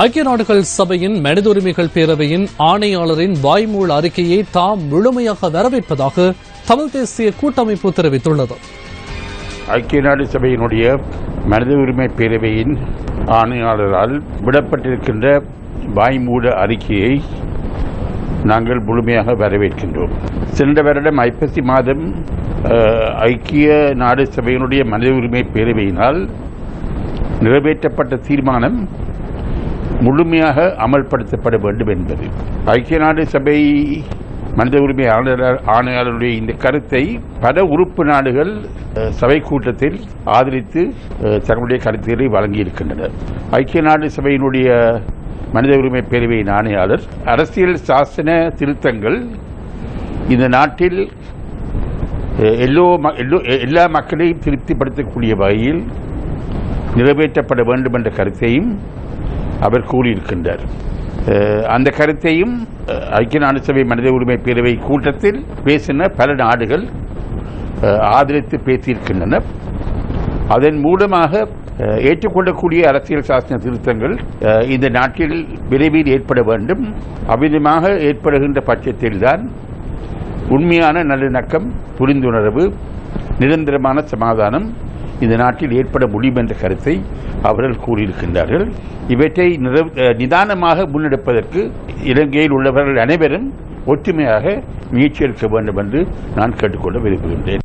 ஐக்கிய நாடுகள் சபையின் மனித உரிமைகள் பேரவையின் ஆணையாளரின் வாய்மூல் அறிக்கையை தாம் முழுமையாக வரவேற்பதாக தமிழ் தேசிய கூட்டமைப்பு தெரிவித்துள்ளது. ஐக்கிய நாடு சபையினுடைய மனித உரிமை பேரவையின் ஆணையாளரால் விடப்பட்டிருக்கின்ற வாய்மூல அறிக்கையை நாங்கள் முழுமையாக வரவேற்கின்றோம். சென்ற வருடம் ஐப்பசி மாதம் ஐக்கிய நாடு சபையினுடைய மனித உரிமை பேரவையினால் நிறைவேற்றப்பட்ட தீர்மானம் முழுமையாக அமல்படுத்தப்பட வேண்டும் என்பது. ஐக்கிய நாடு சபை மனித உரிமை ஆணையாளர் ஆணையாளருடைய இந்த கருத்தை பல உறுப்பு நாடுகள் சபை கூட்டத்தில் ஆதரித்து தங்களுடைய கருத்துக்களை வழங்கியிருக்கின்றனர் ஐக்கிய நாடு சபையினுடைய மனித உரிமை பேரவையின் ஆணையாளர் அரசியல் சாசன திருத்தங்கள் இந்த நாட்டில் எல்லோ ம- எல்லோ- எல்லா மக்களையும் திருப்திப்படுத்தக்கூடிய வகையில் நிறைவேற்றப்பட வேண்டும் என்ற கருத்தையும் அவர் கூறியிருக்கின்றார். அந்த கருத்தையும் ஐக்கிய நாடு சபை மனித உரிமை பேரவை கூட்டத்தில் பேசின பல நாடுகள் ஆதரித்து பேசியிருக்கின்றன. அதன் மூலமாக ஏற்றுக்கொள்ளக்கூடிய அரசியல் சாசன திருத்தங்கள் இந்த நாட்டில் விரைவில் ஏற்பட வேண்டும். அவ்விதமாக ஏற்படுகின்ற பட்சத்தில்தான் உண்மையான நல்லிணக்கம் புரிந்துணர்வு நிரந்தரமான சமாதானம் இந்த நாட்டில் ஏற்பட முடியும் என்ற கருத்தை அவர்கள் கூறியிருக்கின்றார்கள். இவற்றை நிதானமாக முன்னெடுப்பதற்கு இலங்கையில் உள்ளவர்கள் அனைவரும் ஒற்றுமையாக முயற்சி எடுக்க வேண்டும் என்று நான் கேட்டுக்கொள்ள விரும்புகின்றேன்.